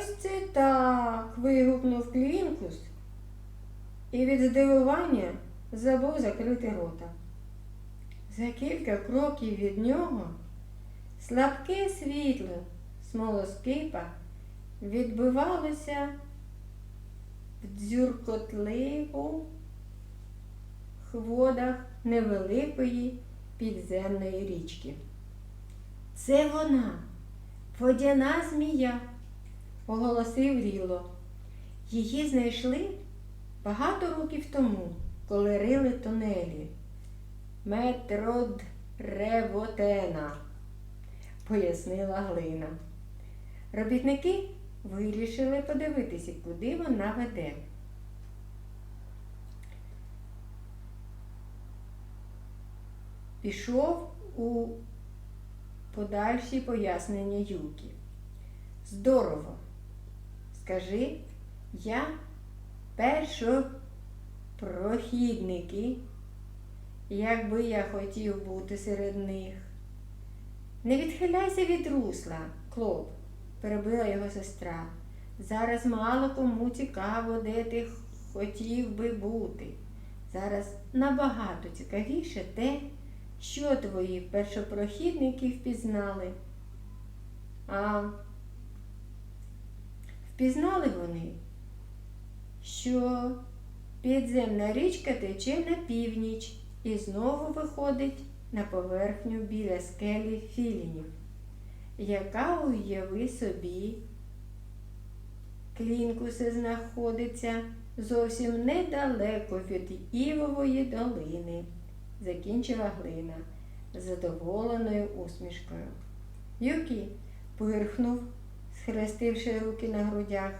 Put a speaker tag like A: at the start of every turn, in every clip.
A: Ось це так. вигукнув Клінкус і від здивування забув закрити рота. За кілька кроків від нього слабке світло смолоскипа відбивалося в дзюркотливу водах невеликої підземної річки. Це вона, водяна змія, оголосив Ріло. Її знайшли багато років тому, коли рили тунелі. Метрод Ревотена, пояснила Глина. Робітники вирішили подивитися, куди вона веде. Пішов у подальші пояснення Юкі. Здорово. Скажи, я першопрохідники, якби я хотів бути серед них. Не відхиляйся від русла, Клоп, перебила його сестра. Зараз мало кому цікаво, де ти хотів би бути. Зараз набагато цікавіше те, що твої першопрохідники впізнали. А впізнали вони, що підземна річка тече на північ і знову виходить на поверхню біля скелі філінів, яка, уяви собі, клінкуси знаходиться зовсім недалеко від Івової долини, закінчила глина задоволеною усмішкою. Юкі пирхнув, схрестивши руки на грудях.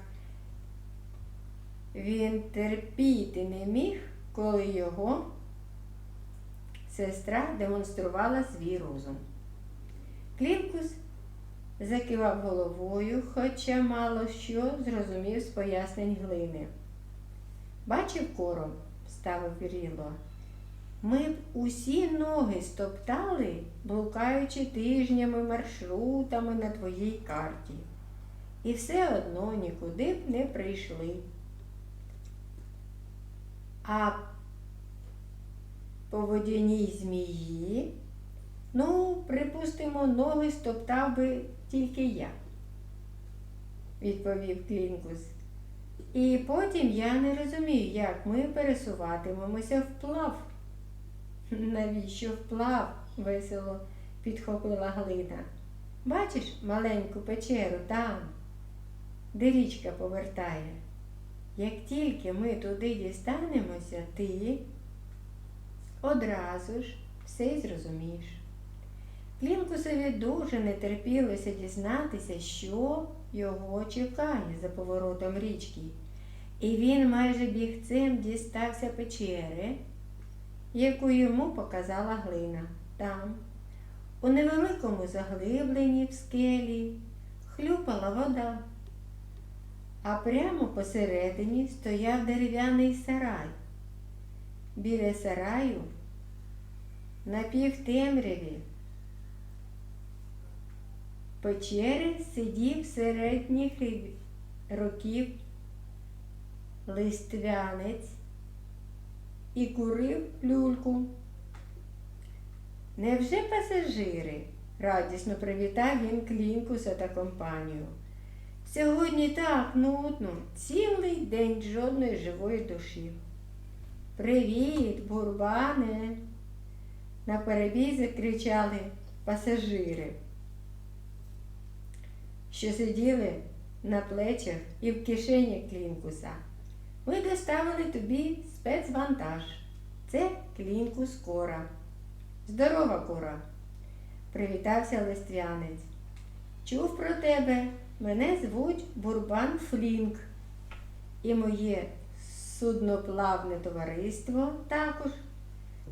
A: Він терпіти не міг, коли його сестра демонструвала свій розум. Клінкус закивав головою, хоча мало що зрозумів з пояснень глини. Бачив кором, ставив Ріло. Ми б усі ноги стоптали, блукаючи тижнями маршрутами на твоїй карті. І все одно нікуди б не прийшли. А по водяній змії, ну, припустимо, ноги стоптав би тільки я, відповів Клінкус. І потім я не розумію, як ми пересуватимемося вплав. Навіщо вплав? весело підхопила глина. Бачиш маленьку печеру там, де річка повертає. Як тільки ми туди дістанемося, ти одразу ж все й зрозумієш. Клінкусові дуже не терпілося дізнатися, що його чекає за поворотом річки, і він майже бігцем дістався печери, яку йому показала глина. Там, у невеликому заглибленні в скелі, хлюпала вода, а прямо посередині стояв дерев'яний сарай. Біля сараю на півтемряві печери сидів середніх років листвянець і курив люльку. Невже пасажири? радісно привітав він Клінкуса та компанію. Сьогодні так нудно, цілий день жодної живої душі. Привіт, бурбане! На перебій закричали пасажири, що сиділи на плечах і в кишені Клінкуса. Ми доставили тобі спецвантаж. Це Клінкус Кора. Здорова кора, привітався листвянець. Чув про тебе. Мене звуть Бурбан Флінк. І моє судноплавне товариство також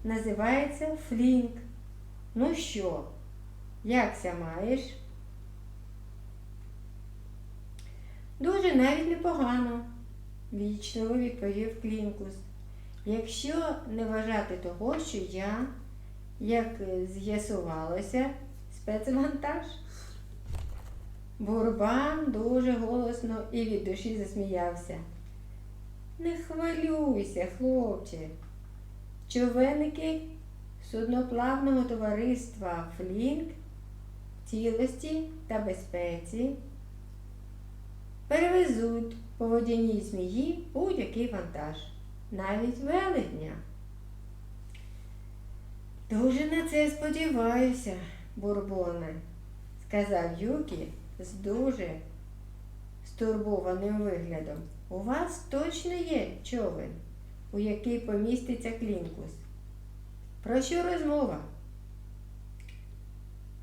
A: називається Флінк. Ну що, якся маєш? Дуже навіть непогано, вічливо відповів Клінкус. Якщо не вважати того, що я, як з'ясувалося, спецвантаж. Бурбан дуже голосно і від душі засміявся. Не хвилюйся, хлопче. Човеники судноплавного товариства Флінк в цілості та безпеці перевезуть по водяній змії будь-який вантаж, навіть велетня. Дуже на це сподіваюся, Бурбоне, сказав Юкі з дуже стурбованим виглядом. У вас точно є човен, у який поміститься клінкус. Про що розмова?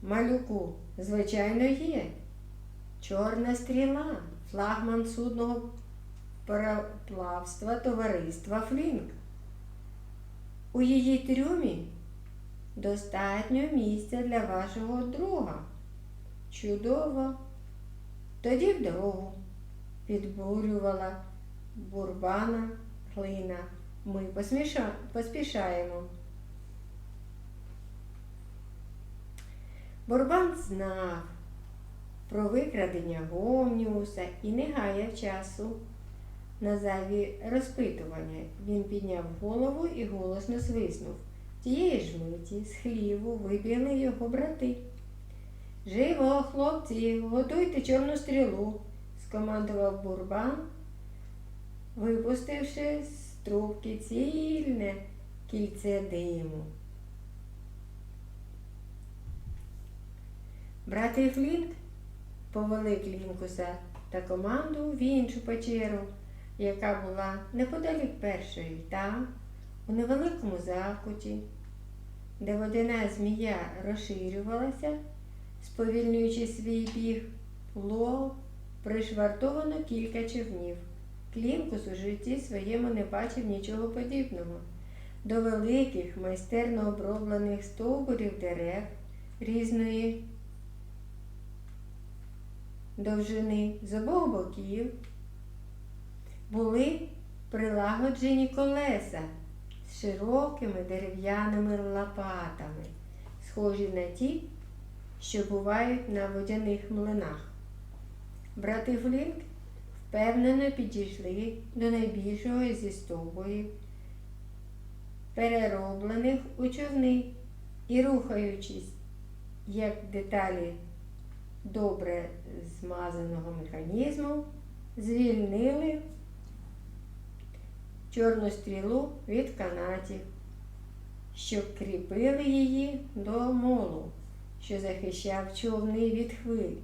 A: Малюку, звичайно, є. Чорна стріла, флагман судного пароплавства товариства Флінк. У її трюмі достатньо місця для вашого друга. Чудово. Тоді в дорогу підбурювала бурбана глина. Ми посміша... поспішаємо. Бурбан знав про викрадення Гомніуса і не гаяв часу на зайві розпитування. Він підняв голову і голосно свиснув. Тієї ж миті з хліву вибігли його брати. Живо, хлопці, готуйте чорну стрілу, скомандував бурбан, випустивши з трубки цільне кільце диму. Брати Флінк повели Клінкуса та команду в іншу печеру, яка була неподалік першої, та у невеликому закуті, де водяна змія розширювалася, сповільнюючи свій біг, було пришвартовано кілька човнів. Клінкус у житті своєму не бачив нічого подібного. До великих, майстерно оброблених стовбурів дерев різної довжини з обох боків були прилагоджені колеса з широкими дерев'яними лопатами, схожі на ті, що бувають на водяних млинах. Брати Флінк впевнено підійшли до найбільшого зі стовбурів, перероблених у човни і рухаючись, як деталі добре змазаного механізму, звільнили чорну стрілу від канатів, що кріпили її до молу, що захищав човни від хвиль.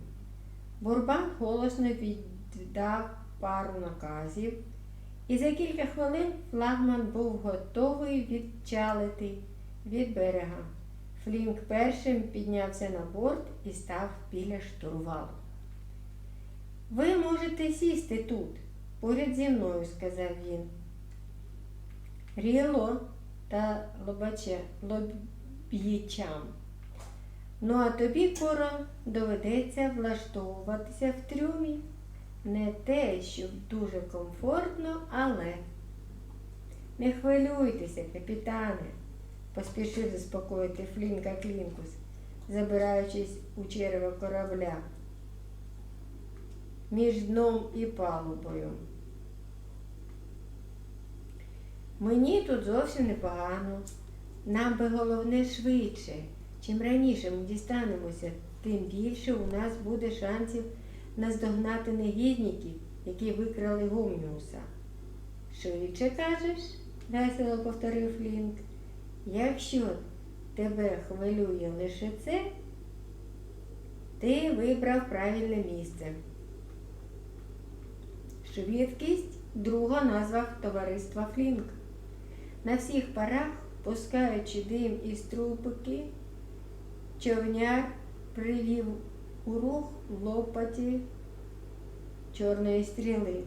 A: Бурбан голосно віддав пару наказів, і за кілька хвилин флагман був готовий відчалити від берега. Флінк першим піднявся на борт і став біля штурвалу. Ви можете сісти тут, поряд зі мною, сказав він. Ріло та лобаче, лоб'їчам. Ну, а тобі, Коро, доведеться влаштовуватися в трюмі. Не те, щоб дуже комфортно, але. Не хвилюйтеся, капітане поспішив заспокоїти Флінка Клінкус, забираючись у черево корабля між дном і палубою. Мені тут зовсім непогано. Нам би головне швидше. Чим раніше ми дістанемося, тим більше у нас буде шансів наздогнати негідників, які викрали Гумніуса. Швидше кажеш? весело повторив Флінк. Якщо тебе хвилює лише це, ти вибрав правильне місце. Швидкість друга назва товариства Флінк. На всіх парах, пускаючи дим із трубки, човняр привів у рух лопаті чорної стріли.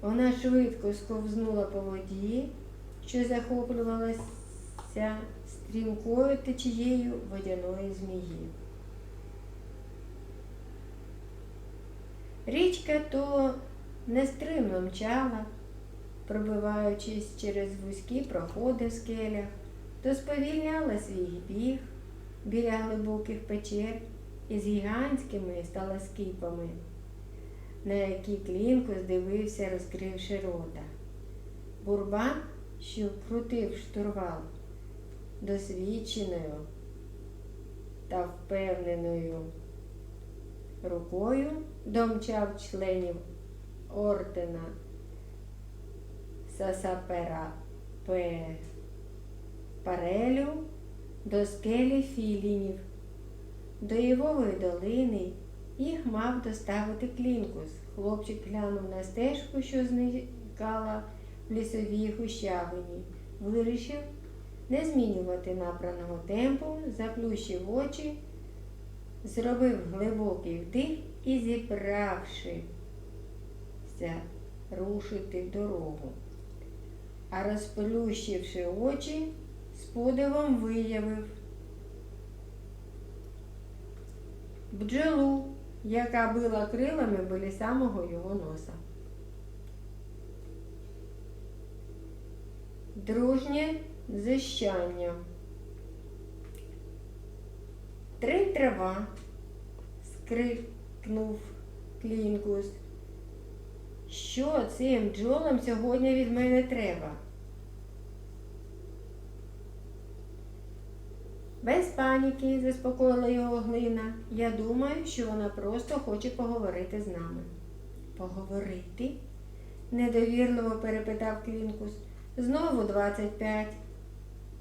A: Вона швидко сковзнула по воді, що захоплювалась ця стрімкою течією водяної змії. Річка то нестримно мчала, пробиваючись через вузькі проходи в скелях, то сповільняла свій біг біля глибоких печер із гігантськими сталоскипами, на які Клінкус дивився, розкривши рота. Бурбан, що крутив штурвал досвідченою та впевненою рукою, домчав членів ордена Сасапера Пе Парелю до скелі філінів. До Євової долини їх мав доставити клінкус. Хлопчик глянув на стежку, що зникала в лісовій гущавині. Вирішив не змінювати набраного темпу, заплющив очі, зробив глибокий вдих і зібравшися рушити в дорогу. А розплющивши очі, з подивом виявив бджолу, яка била крилами біля самого його носа. Дружнє зищання. Три трава, скрикнув Клінкус. Що цим бджолам сьогодні від мене треба? Без паніки, заспокоїла його глина. Я думаю, що вона просто хоче поговорити з нами. Поговорити? недовірливо перепитав Клінкус. Знову 25,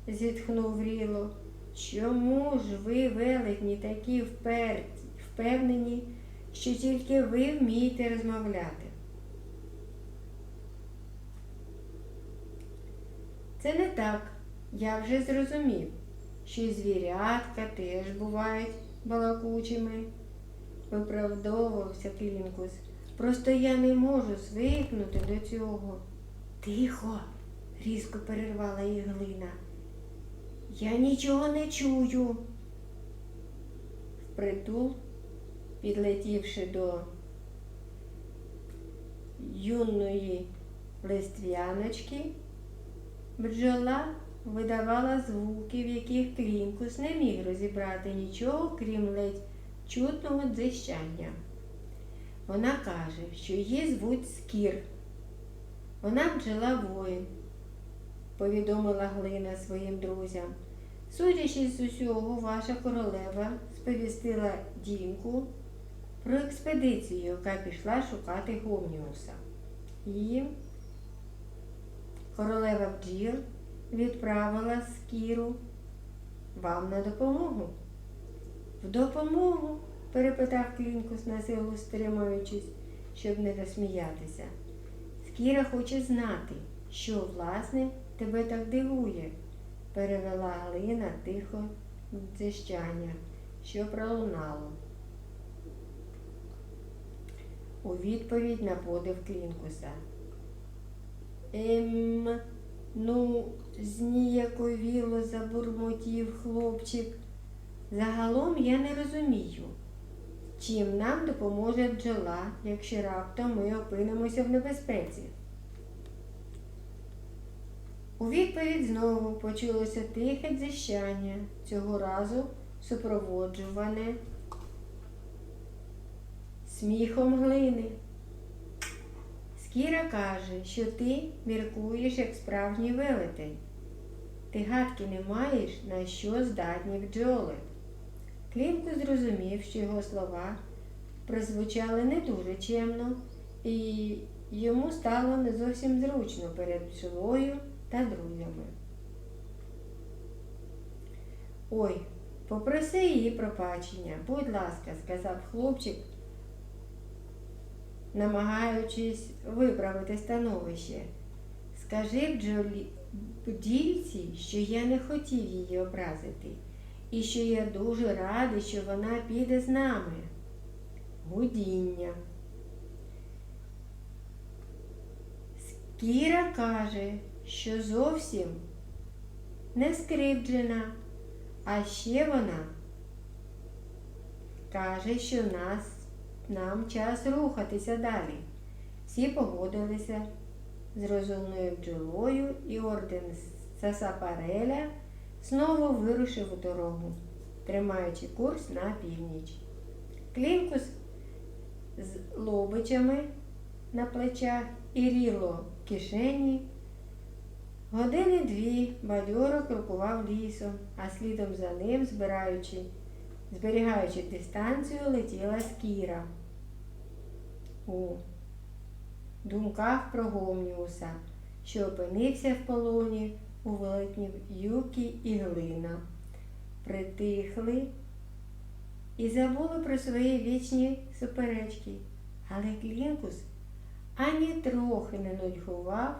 A: зітхнув Ріло. Чому ж ви, велетні, такі вперті, впевнені, що тільки ви вмієте розмовляти? Це не так. Я вже зрозумів, що й звірятка теж бувають балакучими, виправдовувався Клінкус. Просто я не можу звикнути до цього. Тихо, різко перервала її глина. Я нічого не чую. Впритул, підлетівши до юної листвяночки, бджола видавала звуки, в яких Клінкус не міг розібрати нічого, крім ледь чутного дзищання. Вона каже, що її звуть Скір. Вона бджола воїн, повідомила Глина своїм друзям. Судячи з усього, ваша королева сповістила Дінку про експедицію, яка пішла шукати Гомніуса. І королева бджіл відправила Скіру вам на допомогу. В допомогу? перепитав Клінкус на силу стримуючись, щоб не засміятися. Скіра хоче знати, що, власне, тебе так дивує, перевела Галина тихо дзищання, що пролунало. У відповідь на подив Клінкуса. Ем, ну, зніяковіло забурмотів хлопчик. Загалом я не розумію, чим нам допоможе бджола, якщо раптом ми опинимося в небезпеці. У відповідь знову почулося тихе дзищання, цього разу супроводжуване сміхом глини. Скіра каже, що ти міркуєш як справжній велетень. Ти гадки не маєш, на що здатні бджоли. Клімко зрозумів, що його слова прозвучали не дуже чемно, і йому стало не зовсім зручно перед бджолою та друзями. Ой, попроси її пробачення, будь ласка, сказав хлопчик, намагаючись виправити становище. Скажи бджолі бдільці, що я не хотів її образити, і що я дуже радий, що вона піде з нами. Гудіння. Скіра каже, що зовсім не скрипджена, а ще вона каже, що нас, нам час рухатися далі. Всі погодилися з розумною бджолою і орден Сасапареля знову вирушив у дорогу, тримаючи курс на північ. Клінкус з лобичами на плечах і ріло в кишені. Години дві бадьоро крокував лісом, а слідом за ним, збираючи, зберігаючи дистанцію, летіла скіра. У думках про Гомніуса, що опинився в полоні у велетнів Юкі і Глина. Притихли і забули про свої вічні суперечки. Але Клінкус ані трохи не нудьгував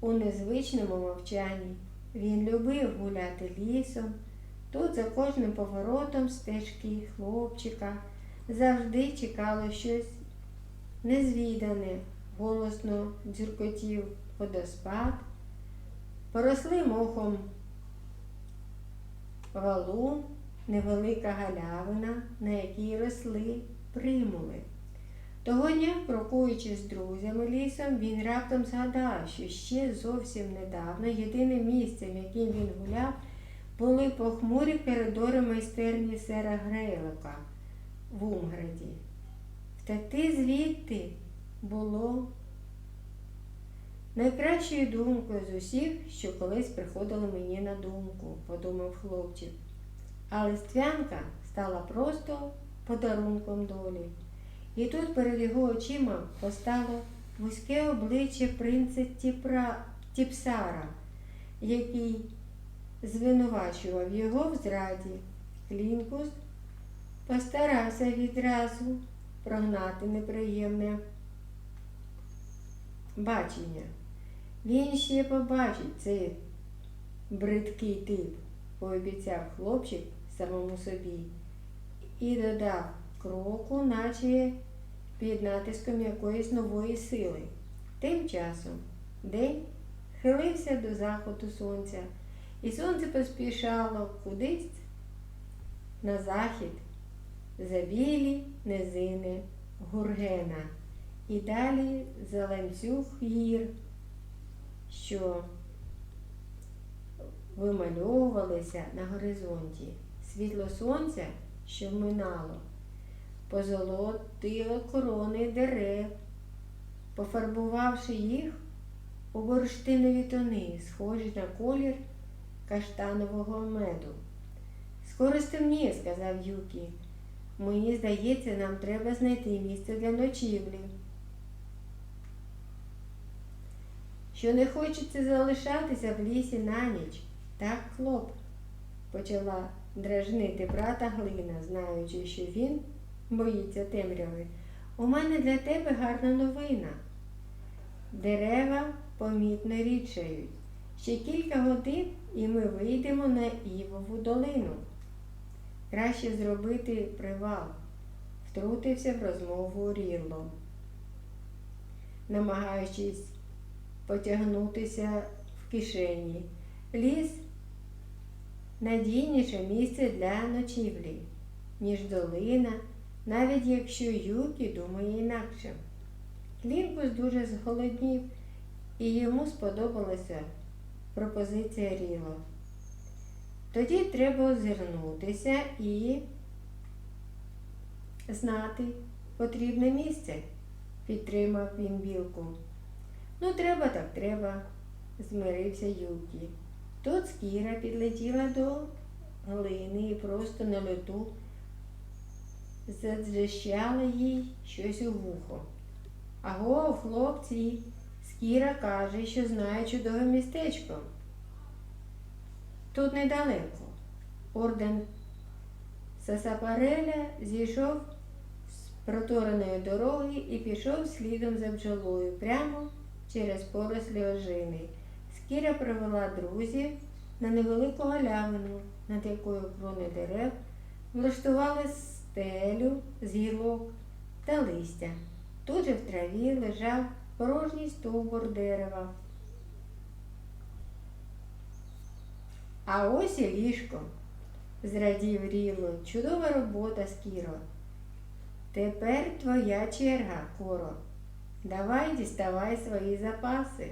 A: у незвичному мовчанні. Він любив гуляти лісом. Тут за кожним поворотом стежки хлопчика завжди чекало щось незвідане, голосно дзюркотів водоспад, поросли мохом валун, невелика галявина, на якій росли примули. Того дня, крокуючи з друзями лісом, він раптом згадав, що ще зовсім недавно єдиним місцем, яким він гуляв, були похмурі коридори майстерні сера Грейлока в Умграді. Втекти звідти було найкращою думкою з усіх, що колись приходило мені на думку, подумав хлопчик. А листвянка стала просто подарунком долі. І тут перед його очима постало вузьке обличчя принца Тіпра... Тіпсара, який звинувачував його в зраді. Клінкус постарався відразу прогнати неприємне бачення. Він ще побачить цей бридкий тип, пообіцяв хлопчик самому собі і додав кроку, наче під натиском якоїсь нової сили. Тим часом день хилився до заходу сонця, і сонце поспішало кудись на захід за білі низини Гургена і далі за ланцюг гір, що вимальовувалися на горизонті. Світло сонця, що минало, позолотило корони дерев, пофарбувавши їх у бурштинові тони, схожі на колір каштанового меду. Скоро стемніє, сказав Юкі. Мені здається, нам треба знайти місце для ночівлі. Що не хочеться залишатися в лісі на ніч, так, хлоп, почала дражнити брата Глина, знаючи, що він боїться темряви. У мене для тебе гарна новина. Дерева помітно рідшають. Ще кілька годин і ми вийдемо на Івову долину. Краще зробити привал, втрутився в розмову Рірло, намагаючись потягнутися в кишені. Ліс надійніше місце для ночівлі, ніж долина, навіть якщо Юкі думає інакше. Клінкус дуже зголоднів, і йому сподобалася пропозиція Ріло. Тоді треба озирнутися і знати потрібне місце, підтримав він білку. Ну, треба так треба, змирився Юкі. Тут скіра підлетіла до глини і просто на лету задзищала їй щось у вухо. Аго, хлопці, скіра каже, що знає чудове містечко. Тут недалеко. Орден Сасапареля зійшов з протореної дороги і пішов слідом за бджолою прямо через порослі ожини. Скіра привела друзів на невелику галявину, над якою крони дерев влаштували стелю з гілок та листя. Тут же в траві лежав порожній стовбур дерева. А ось і ліжко, зрадів Ріло. Чудова робота, Скіро. Тепер твоя черга, Коро. Давай діставай свої запаси.